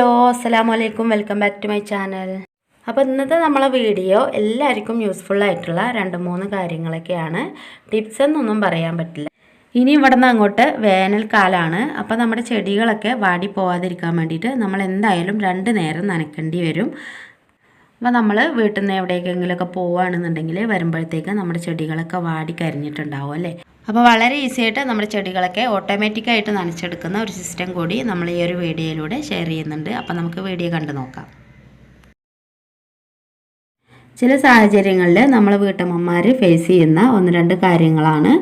Hello അസ്സലാമു അലൈക്കും welcome back to my channel. അപ്പോൾ ഇന്നത്തെ നമ്മളെ വീഡിയോ എല്ലാവർക്കും യൂസ്ഫുൾ ആയിട്ടുള്ള രണ്ട് മൂന്ന് കാര്യങ്ങളൊക്കെയാണ്. ടിപ്സ് എന്നൊന്നും പറയാൻ പറ്റില്ല. ഇനി ഇവിടെ നിന്ന് അങ്ങോട്ട് വേനൽക്കാലമാണ് അപ്പോൾ നമ്മുടെ ചെടികളൊക്കെ വാടി പോവാതിരിക്കാൻ വേണ്ടിയിട്ട് നമ്മൾ എന്തായാലും രണ്ട് നേരം നനയ്ക്കേണ്ടി വരും. അപ്പോൾ നമ്മൾ വീട്ടിൽ നിന്ന് എവിടേക്കെങ്കിലുമൊക്കെ പോവുകയാണെന്നുണ്ടെങ്കിൽ വരുമ്പോഴത്തേക്ക് നമ്മുടെ ചെടികളൊക്കെ വാടി കരിഞ്ഞിട്ടുണ്ടാവും അല്ലേ? അപ്പോൾ വളരെ ഈസി ആയിട്ട് നമ്മുടെ ചെടികളൊക്കെ ഓട്ടോമാറ്റിക്കായിട്ട് നനച്ചെടുക്കുന്ന ഒരു സിസ്റ്റം കൂടി നമ്മൾ ഈ ഒരു വീഡിയോയിലൂടെ ഷെയർ ചെയ്യുന്നുണ്ട്. അപ്പോൾ നമുക്ക് വീഡിയോ കണ്ടു നോക്കാം. ചില സാഹചര്യങ്ങളിൽ നമ്മൾ വീട്ടമ്മമാർ ഫേസ് ചെയ്യുന്ന ഒന്ന് രണ്ട് കാര്യങ്ങളാണ്.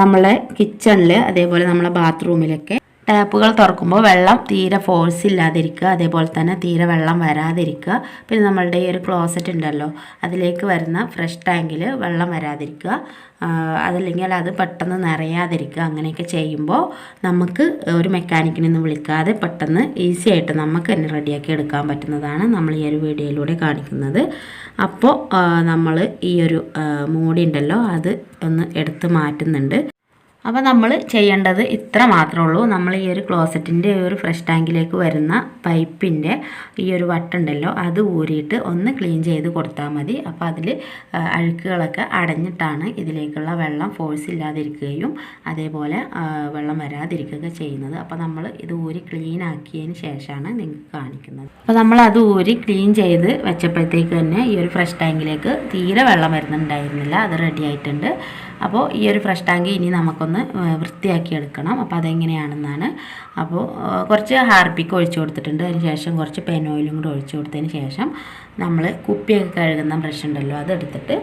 നമ്മളെ കിച്ചണിൽ അതേപോലെ നമ്മളെ ബാത്റൂമിലൊക്കെ ടാപ്പുകൾ തുറക്കുമ്പോൾ വെള്ളം തീരെ ഫോഴ്സ് ഇല്ലാതിരിക്കുക അതേപോലെ തന്നെ തീരെ വെള്ളം വരാതിരിക്കുക. പിന്നെ നമ്മളുടെ ഈ ഒരു ക്ലോസറ്റ് ഉണ്ടല്ലോ അതിലേക്ക് വരുന്ന ഫ്രഷ് ടാങ്കിൽ വെള്ളം വരാതിരിക്കുക. അതല്ലെങ്കിൽ അത് പെട്ടെന്ന് നിറയാതിരിക്കുക. അങ്ങനെയൊക്കെ ചെയ്യുമ്പോൾ നമുക്ക് ഒരു മെക്കാനിക്കിനെ ഒന്നും വിളിക്കാതെ പെട്ടെന്ന് ഈസി ആയിട്ട് നമുക്ക് തന്നെ റെഡിയാക്കി എടുക്കാൻ പറ്റുന്നതാണ് നമ്മൾ ഈ ഒരു വീഡിയോയിലൂടെ കാണിക്കുന്നത്. അപ്പോൾ നമ്മൾ ഈ ഒരു മൂടി ഉണ്ടല്ലോ അത് ഒന്ന് എടുത്ത് മാറ്റുന്നുണ്ട്. അപ്പോൾ നമ്മൾ ചെയ്യേണ്ടത് ഇത്ര മാത്രമേ ഉള്ളൂ. നമ്മൾ ഈ ഒരു ക്ലോസറ്റിന്റെ ഒരു ഫ്രഷ് ടാങ്കിലേക്ക് വരുന്ന പൈപ്പിന്റെ ഈ ഒരു വട്ടുണ്ടല്ലോ അത് ഊരിയിട്ട് ഒന്ന് ക്ലീൻ ചെയ്ത് കൊടുത്താൽ മതി. അപ്പോൾ അതിൽ അഴുക്കുകളൊക്കെ അടഞ്ഞിട്ടാണ് ഇതിലേക്കുള്ള വെള്ളം ഫോഴ്സ് ഇല്ലാതിരിക്കുകയും അതേപോലെ വെള്ളം വരാതിരിക്കുകയൊക്കെ ചെയ്യുന്നത്. അപ്പോൾ നമ്മൾ ഇത് ഊരി ക്ലീൻ ആക്കിയതിന് ശേഷമാണ് നിങ്ങൾക്ക് കാണിക്കുന്നത്. അപ്പോൾ നമ്മൾ അത് ഊരി ക്ലീൻ ചെയ്ത് വെച്ചപ്പോഴത്തേക്ക് തന്നെ ഈ ഒരു ഫ്രഷ് ടാങ്കിലേക്ക് തീരെ വെള്ളം വരുന്നുണ്ടായിരുന്നില്ല. അത് റെഡി ആയിട്ടുണ്ട്. അപ്പോൾ ഈ ഒരു ഫ്രഷ് ടാങ്ക് ഇനി നമുക്കൊന്ന് വൃത്തിയാക്കി എടുക്കണം അപ്പോൾ അതെങ്ങനെയാണെന്നാണ്. അപ്പോൾ കുറച്ച് ഹാർപ്പിക്ക് ഒഴിച്ചു കൊടുത്തിട്ടുണ്ട്. അതിന് ശേഷം കുറച്ച് പെനോയിലും കൂടെ ഒഴിച്ചു കൊടുത്തതിന് ശേഷം നമ്മൾ കുപ്പിയൊക്കെ കഴുകുന്ന ബ്രഷ് ഉണ്ടല്ലോ അതെടുത്തിട്ട്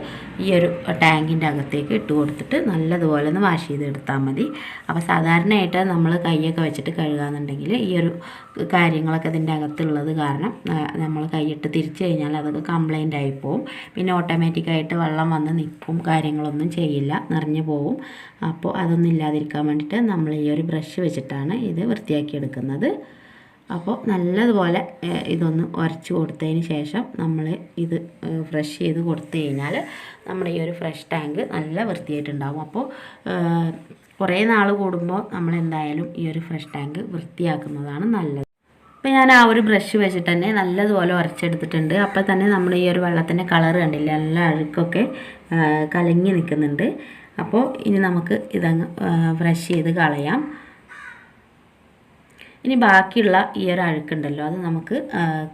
ഈ ഒരു ടാങ്കിന്റെ അകത്തേക്ക് ഇട്ട് കൊടുത്തിട്ട് നല്ലതുപോലെ ഒന്ന് വാഷ് ചെയ്ത് എടുത്താൽ മതി. അപ്പോൾ സാധാരണയായിട്ട് നമ്മൾ കൈയൊക്കെ വെച്ചിട്ട് കഴുകാന്നുണ്ടെങ്കിൽ ഈ ഒരു കാര്യങ്ങളൊക്കെ ഇതിന്റെ അകത്തുള്ളത് കാരണം നമ്മൾ കൈയിട്ട് തിരിച്ചു കഴിഞ്ഞാൽ അതൊക്കെ കംപ്ലൈന്റ് ആയിപ്പോവും പോവും. പിന്നെ ഓട്ടോമാറ്റിക്കായിട്ട് വെള്ളം വന്ന് നിൽക്കും കാര്യങ്ങളൊന്നും ചെയ്യില്ല. നിറഞ്ഞു പോവും. അപ്പോൾ അതൊന്നും ഇല്ലാതിരിക്കാൻ വേണ്ടിയിട്ട് നമ്മൾ ഈ ഒരു ബ്രഷ് വെച്ചിട്ടാണ് ഇത് വൃത്തിയാക്കിയെടുക്കുന്നത്. അപ്പോൾ നല്ലതുപോലെ ഇതൊന്ന് ഉരച്ച് കൊടുത്തതിന് ശേഷം നമ്മൾ ഇത് ഫ്രഷ് ചെയ്ത് കൊടുത്തു കഴിഞ്ഞാൽ നമ്മുടെ ഈ ഒരു ഫ്രഷ് ടാങ്ക് നല്ല വൃത്തിയായിട്ടുണ്ടാകും അപ്പോൾ കുറേ നാൾ കൂടുമ്പോൾ നമ്മൾ എന്തായാലും ഈ ഒരു ഫ്രഷ് ടാങ്ക് വൃത്തിയാക്കുന്നതാണ് നല്ലത്. അപ്പോൾ ഞാൻ ആ ഒരു ബ്രഷ് വെച്ചിട്ട് തന്നെ നല്ലതുപോലെ ഉരച്ചെടുത്തിട്ടുണ്ട്. അപ്പോൾ തന്നെ നമ്മുടെ ഈ ഒരു വെള്ളത്തിന്റെ കളർ കണ്ടില്ല നല്ല അഴുക്കൊക്കെ കലങ്ങി നിൽക്കുന്നുണ്ട്. അപ്പോൾ ഇനി നമുക്ക് ഇതങ്ങ് ഫ്രഷ് ചെയ്ത് കളയാം. ഇനി ബാക്കിയുള്ള ഈ ഒരു അഴുക്കുണ്ടല്ലോ അത് നമുക്ക്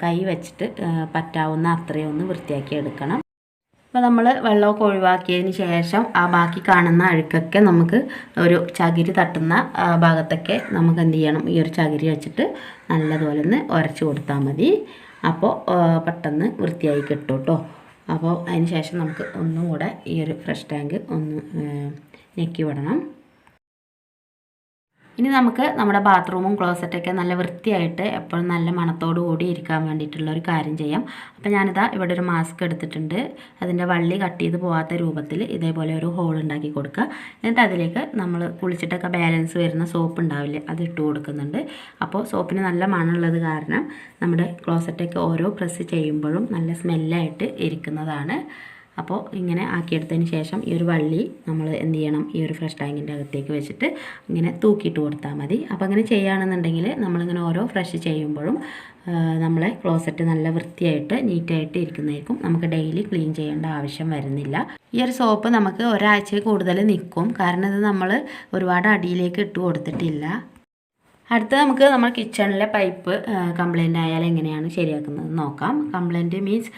കൈ വെച്ചിട്ട് പറ്റാവുന്ന അത്രയും ഒന്ന് വൃത്തിയാക്കി എടുക്കണം. അപ്പോൾ നമ്മൾ വെള്ളമൊക്കെ ഒഴിവാക്കിയതിന് ശേഷം ആ ബാക്കി കാണുന്ന അഴുക്കൊക്കെ നമുക്ക് ഒരു ചകിരി തട്ടുന്ന ഭാഗത്തൊക്കെ നമുക്ക് എന്ത് ചെയ്യണം ഈ ഒരു ചകിരി വെച്ചിട്ട് നല്ലതുപോലെ ഒന്ന് ഉരച്ച് കൊടുത്താൽ മതി. അപ്പോൾ പെട്ടെന്ന് വൃത്തിയായി കിട്ടും കേട്ടോ. അപ്പോൾ അതിന് ശേഷം നമുക്ക് ഒന്നും കൂടെ ഈ ഒരു ഫ്രഷ് ടാങ്ക് ഒന്ന് ഞെക്കി വിടണം ഇനി നമുക്ക് നമ്മുടെ ബാത്റൂമും ക്ലോസറ്റൊക്കെ നല്ല വൃത്തിയായിട്ട് എപ്പോഴും നല്ല മണത്തോടു കൂടി ഇരിക്കാൻ വേണ്ടിയിട്ടുള്ള ഒരു കാര്യം ചെയ്യാം. അപ്പോൾ ഞാനിതാ ഇവിടെ ഒരു മാസ്ക് എടുത്തിട്ടുണ്ട്. അതിന്റെ വള്ളി കട്ട് ചെയ്ത് പോകാത്ത രൂപത്തിൽ ഇതേപോലെ ഒരു ഹോൾ ഉണ്ടാക്കി കൊടുക്കുക. എന്നിട്ട് അതിലേക്ക് നമ്മൾ കുളിച്ചിട്ടൊക്കെ ബാലൻസ് വരുന്ന സോപ്പ് ഉണ്ടാവില്ലേ അത് ഇട്ട് കൊടുക്കുന്നുണ്ട്. അപ്പോൾ സോപ്പിന് നല്ല മണമുള്ളത് കാരണം നമ്മുടെ ക്ലോസറ്റൊക്കെ ഓരോ പ്രസ് ചെയ്യുമ്പോഴും നല്ല സ്മെല്ലായിട്ട് ഇരിക്കുന്നതാണ്. അപ്പോൾ ഇങ്ങനെ ആക്കിയെടുത്തതിന് ശേഷം ഈ ഒരു വള്ളി നമ്മൾ എന്ത് ചെയ്യണം? ഈ ഒരു ഫ്രഷ് ടാങ്കിന്റെ അകത്തേക്ക് വെച്ചിട്ട് ഇങ്ങനെ തൂക്കിയിട്ട് കൊടുത്താൽ മതി. അപ്പോൾ അങ്ങനെ ചെയ്യുകയാണെന്നുണ്ടെങ്കിൽ നമ്മളിങ്ങനെ ഓരോ ഫ്രഷ് ചെയ്യുമ്പോഴും നമ്മളെ ക്ലോസറ്റ് നല്ല വൃത്തിയായിട്ട് നീറ്റായിട്ട് ഇരിക്കുന്നതായിരിക്കും. നമുക്ക് ഡെയിലി ക്ലീൻ ചെയ്യേണ്ട ആവശ്യം വരുന്നില്ല. ഈ ഒരു സോപ്പ് നമുക്ക് ഒരാഴ്ച കൂടുതൽ നിൽക്കും. കാരണം ഇത് നമ്മൾ ഒരുപാട് അടിയിലേക്ക് ഇട്ട് കൊടുത്തിട്ടില്ല. അടുത്ത നമുക്ക് നമ്മൾ കിച്ചണിലെ പൈപ്പ് കംപ്ലൈന്റ് ആയാൽ എങ്ങനെയാണ് ശരിയാക്കുന്നത് നോക്കാം. കംപ്ലൈന്റ് മീൻസ്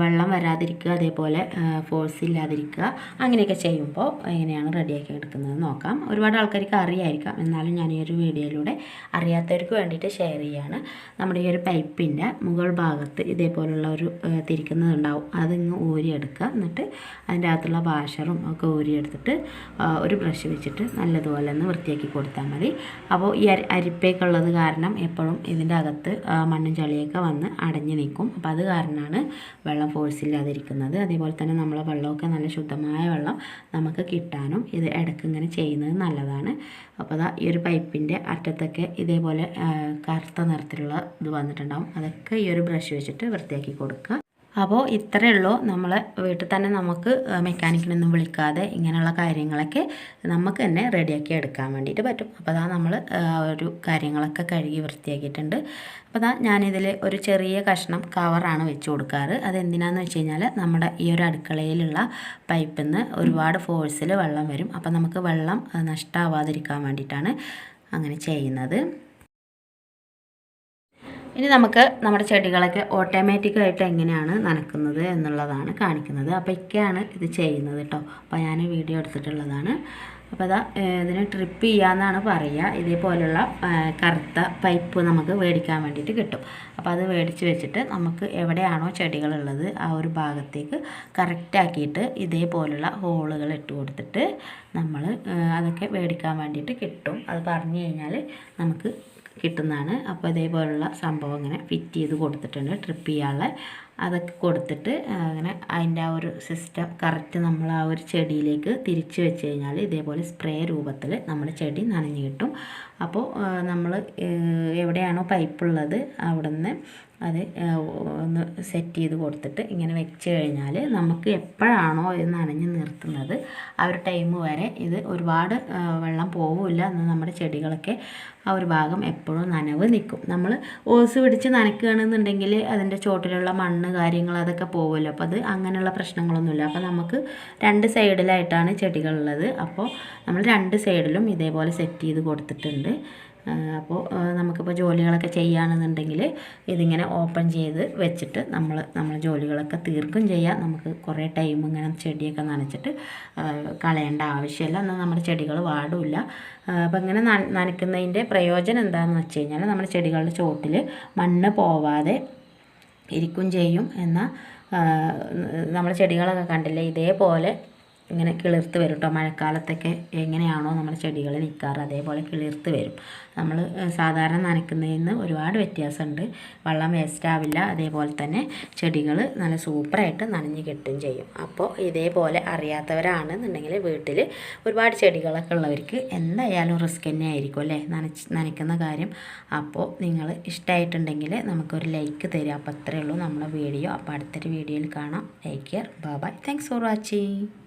വെള്ളം വരാതിരിക്കുക അതേപോലെ ഫോഴ്സ് ഇല്ലാതിരിക്കുക അങ്ങനെയൊക്കെ ചെയ്യുമ്പോൾ എങ്ങനെയാണ് റെഡിയാക്കി എടുക്കുന്നത് നോക്കാം. ഒരുപാട് ആൾക്കാർക്ക് അറിയായിരിക്കാം. എന്നാലും ഞാൻ ഈ ഒരു വീഡിയോയിലൂടെ അറിയാത്തവർക്ക് വേണ്ടിയിട്ട് ഷെയർ ചെയ്യാണ്. നമ്മുടെ ഈ ഒരു പൈപ്പിന്റെ മുകൾ ഭാഗത്ത് ഇതേപോലുള്ള ഒരു തിരിക്കുന്നതുണ്ടാവും. അതിങ്ങ് ഊരിയെടുക്കുക. എന്നിട്ട് അതിന്റെ അകത്തുള്ള വാഷറും ഒക്കെ ഊരിയെടുത്തിട്ട് ഒരു ബ്രഷ് വെച്ചിട്ട് നല്ലതുപോലെ ഒന്ന് വൃത്തിയാക്കി കൊടുത്താൽ മതി. അപ്പോൾ ഈ അരിപ്പയൊക്കെ ഉള്ളത് കാരണം എപ്പോഴും ഇതിന്റെ അകത്ത് മണ്ണും ചളിയൊക്കെ വന്ന് അടഞ്ഞു നിൽക്കും. അപ്പോൾ അത് കാരണമാണ് വെള്ളം ഫോഴ്സ് ഇല്ലാതിരിക്കുന്നത്. അതേപോലെ തന്നെ നമ്മളെ വെള്ളമൊക്കെ നല്ല ശുദ്ധമായ വെള്ളം നമുക്ക് കിട്ടാനും ഇത് ഇടയ്ക്ക് ഇങ്ങനെ ചെയ്യുന്നത് നല്ലതാണ്. അപ്പോൾ അതാ ഈ ഒരു പൈപ്പിന്റെ അറ്റത്തൊക്കെ ഇതേപോലെ കറുത്ത നിറത്തിലുള്ള ഇത് വന്നിട്ടുണ്ടാവും. അതൊക്കെ ഈ ഒരു ബ്രഷ് വെച്ചിട്ട് വൃത്തിയാക്കി കൊടുക്കുക. അപ്പോൾ ഇത്രയേ ഉള്ളൂ. നമ്മൾ വീട്ടിൽ തന്നെ നമുക്ക് മെക്കാനിക്കിനൊന്നും വിളിക്കാതെ ഇങ്ങനെയുള്ള കാര്യങ്ങളൊക്കെ നമുക്ക് തന്നെ റെഡിയാക്കി എടുക്കാൻ വേണ്ടിയിട്ട് പറ്റും. അപ്പോൾ അതാ നമ്മൾ ഒരു കാര്യങ്ങളൊക്കെ കഴുകി വൃത്തിയാക്കിയിട്ടുണ്ട്. അപ്പോൾ അതാ ഞാനിതിൽ ഒരു ചെറിയ കഷ്ണം കവറാണ് വെച്ച് കൊടുക്കാറ്. അതെന്തിനാന്ന് വെച്ച് കഴിഞ്ഞാൽ നമ്മുടെ ഈ ഒരു അടുക്കളയിലുള്ള പൈപ്പിൽ നിന്ന് ഒരുപാട് ഫോഴ്സിൽ വെള്ളം വരും. അപ്പോൾ നമുക്ക് വെള്ളം നഷ്ടമാവാതിരിക്കാൻ വേണ്ടിയിട്ടാണ് അങ്ങനെ ചെയ്യുന്നത്. ഇനി നമുക്ക് നമ്മുടെ ചെടികളൊക്കെ ഓട്ടോമാറ്റിക്കായിട്ട് എങ്ങനെയാണ് നനക്കുന്നത് എന്നുള്ളതാണ് കാണിക്കുന്നത്. അപ്പോൾ ഇക്കയാണ് ഇത് ചെയ്യുന്നത് കേട്ടോ അപ്പോൾ ഞാൻ വീഡിയോ എടുത്തിട്ടുള്ളതാണ്. അപ്പോൾ അതാ ഇതിന് ട്രിപ്പ് ചെയ്യാമെന്നാണ് പറയുക. ഇതേപോലുള്ള കറുത്ത പൈപ്പ് നമുക്ക് മേടിക്കാൻ വേണ്ടിയിട്ട് കിട്ടും. അപ്പോൾ അത് മേടിച്ച് വെച്ചിട്ട് നമുക്ക് എവിടെയാണോ ചെടികളുള്ളത് ആ ഒരു ഭാഗത്തേക്ക് കറക്റ്റാക്കിയിട്ട് ഇതേപോലുള്ള ഹോളുകൾ ഇട്ട് കൊടുത്തിട്ട് നമ്മൾ അതൊക്കെ മേടിക്കാൻ വേണ്ടിയിട്ട് കിട്ടും. അത് പറഞ്ഞു കഴിഞ്ഞാൽ നമുക്ക് കിട്ടുന്നതാണ്. അപ്പോൾ ഇതേപോലുള്ള സംഭവം ഇങ്ങനെ ഫിറ്റ് ചെയ്ത് കൊടുത്തിട്ടുണ്ട്. ട്രിപ്പ് ചെയ്യാനുള്ള. അതൊക്കെ കൊടുത്തിട്ട് അങ്ങനെ അതിന്റെ ആ ഒരു സിസ്റ്റം കറക്റ്റ് നമ്മൾ ആ ഒരു ചെടിയിലേക്ക് തിരിച്ച് വെച്ച് കഴിഞ്ഞാൽ ഇതേപോലെ സ്പ്രേ രൂപത്തിൽ നമ്മൾ ചെടി നനഞ്ഞു കിട്ടും. അപ്പോൾ നമ്മൾ എവിടെയാണോ അവിടെ നിന്ന് അത് ഒന്ന് സെറ്റ് ചെയ്ത് കൊടുത്തിട്ട് ഇങ്ങനെ വെച്ച് കഴിഞ്ഞാൽ നമുക്ക് എപ്പോഴാണോ ഇത് നനഞ്ഞ് നിർത്തുന്നത്. ആ ഒരു ടൈം വരെ ഇത് ഒരുപാട് വെള്ളം പോവില്ല എന്ന് നമ്മുടെ ചെടികളൊക്കെ ആ ഒരു ഭാഗം എപ്പോഴും നനവ് നിൽക്കും. നമ്മൾ ഓസ് പിടിച്ച് നനയ്ക്കുകയാണെന്നുണ്ടെങ്കിൽ അതിന്റെ ചോട്ടിലുള്ള മണ്ണ് കാര്യങ്ങൾ അതൊക്കെ പോകുമല്ലോ അപ്പോൾ അത് അങ്ങനെയുള്ള പ്രശ്നങ്ങളൊന്നുമില്ല. അപ്പോൾ നമുക്ക് രണ്ട് സൈഡിലായിട്ടാണ് ചെടികളുള്ളത്. അപ്പോൾ നമ്മൾ രണ്ട് സൈഡിലും ഇതേപോലെ സെറ്റ് ചെയ്ത് കൊടുത്തിട്ടുണ്ട്. അപ്പോൾ നമുക്കിപ്പോൾ ജോലികളൊക്കെ ചെയ്യുകയാണെന്നുണ്ടെങ്കിൽ ഇതിങ്ങനെ ഓപ്പൺ ചെയ്ത് വെച്ചിട്ട് നമ്മൾ നമ്മൾ ജോലികളൊക്കെ തീർക്കും ചെയ്യാം. നമുക്ക് കുറേ ടൈം ഇങ്ങനെ ചെടിയൊക്കെ നനച്ചിട്ട് കളയേണ്ട ആവശ്യമില്ല. എന്നാൽ നമ്മുടെ ചെടികൾ വാടില്ല. അപ്പോൾ ഇങ്ങനെ നനയ്ക്കുന്നതിന്റെ പ്രയോജനം എന്താണെന്ന് വെച്ച് കഴിഞ്ഞാൽ നമ്മുടെ ചെടികളുടെ ചോട്ടിൽ മണ്ണ് പോവാതെ ഇരിക്കും ചെയ്യും. എന്നാൽ നമ്മൾ ചെടികളൊക്കെ കണ്ടില്ലേ? ഇതേപോലെ ഇങ്ങനെ കിളിർത്ത് വരും കേട്ടോ മഴക്കാലത്തൊക്കെ എങ്ങനെയാണോ നമ്മൾ ചെടികൾ നിൽക്കാറ് അതേപോലെ കിളിർത്ത് വരും. നമ്മൾ സാധാരണ നനയ്ക്കുന്നതിൽ നിന്ന് ഒരുപാട് വ്യത്യാസമുണ്ട് വെള്ളം വേസ്റ്റ് ആവില്ല. അതേപോലെ തന്നെ ചെടികൾ നല്ല സൂപ്പറായിട്ട് നനഞ്ഞ് കിട്ടുകയും ചെയ്യും. അപ്പോൾ ഇതേപോലെ അറിയാത്തവരാണെന്നുണ്ടെങ്കിൽ വീട്ടിൽ ഒരുപാട് ചെടികളൊക്കെ ഉള്ളവർക്ക് എന്തായാലും റിസ്ക് തന്നെ ആയിരിക്കും അല്ലേ? നനച്ച് നനയ്ക്കുന്ന കാര്യം. അപ്പോൾ നിങ്ങൾ ഇഷ്ടമായിട്ടുണ്ടെങ്കിൽ നമുക്കൊരു ലൈക്ക് തരിക അപ്പോൾ അത്രയേ ഉള്ളൂ നമ്മുടെ വീഡിയോ. അപ്പോൾ അടുത്തൊരു വീഡിയോയിൽ കാണാം. Like care bye thanks for watching